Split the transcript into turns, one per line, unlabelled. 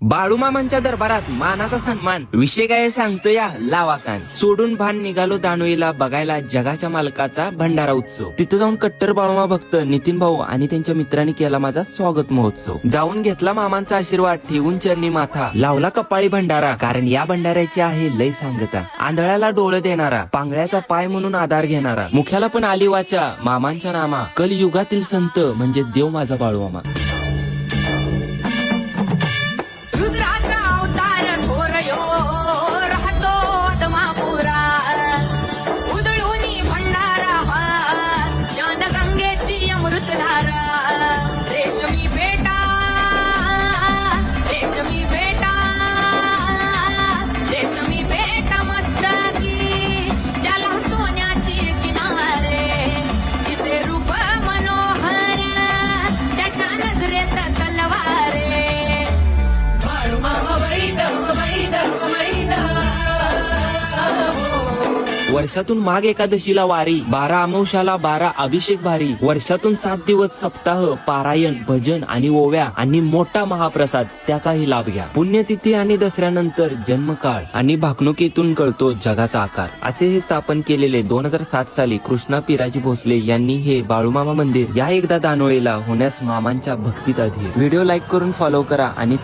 बाळूमामांच्या दरबारात मानाचा सन्मान. विषय काय सांगतो या लावा कान सोडून भान निघालो दानोईला बघायला जगाच्या मालकाचा भंडारा उत्सव. तिथं जाऊन कट्टर बाळूमा भक्त नितीन भाऊ आणि त्यांच्या मित्रांनी केला माझा स्वागत महोत्सव. जाऊन घेतला मामांचा आशीर्वाद ठेवून चरणी माथा. लावला कपाळी भंडारा कारण या भंडाऱ्याची आहे लय सांगता. आंधळ्याला डोळं देणारा पांगळ्याचा पाय म्हणून आधार घेणारा. मुख्याला पण आली वाचा मामांच्या नामा. कलयुगातील संत म्हणजे देव माझा बाळूमामा वर्षातून माघ एकादशीला वारी बारा अमावशाला बारा अभिषेक भारी वर्षातून सात दिवस सप्ताह पारायण भजन आणि ओव्या आणि मोठा महाप्रसाद त्याचाही लाभ घ्या. पुण्यतिथी आणि दसऱ्यानंतर जन्मकाळ आणि भाकणुकीतून कळतो जगाचा आकार. असे हे स्थापन केलेले दोन हजार सात साली कृष्णा पिराजी भोसले यांनी हे बाळूमामा मंदिर या एकदा दानोळीला होण्यास मामांच्या भक्तीत अधीर. व्हिडिओ लाईक करून फॉलो करा आणि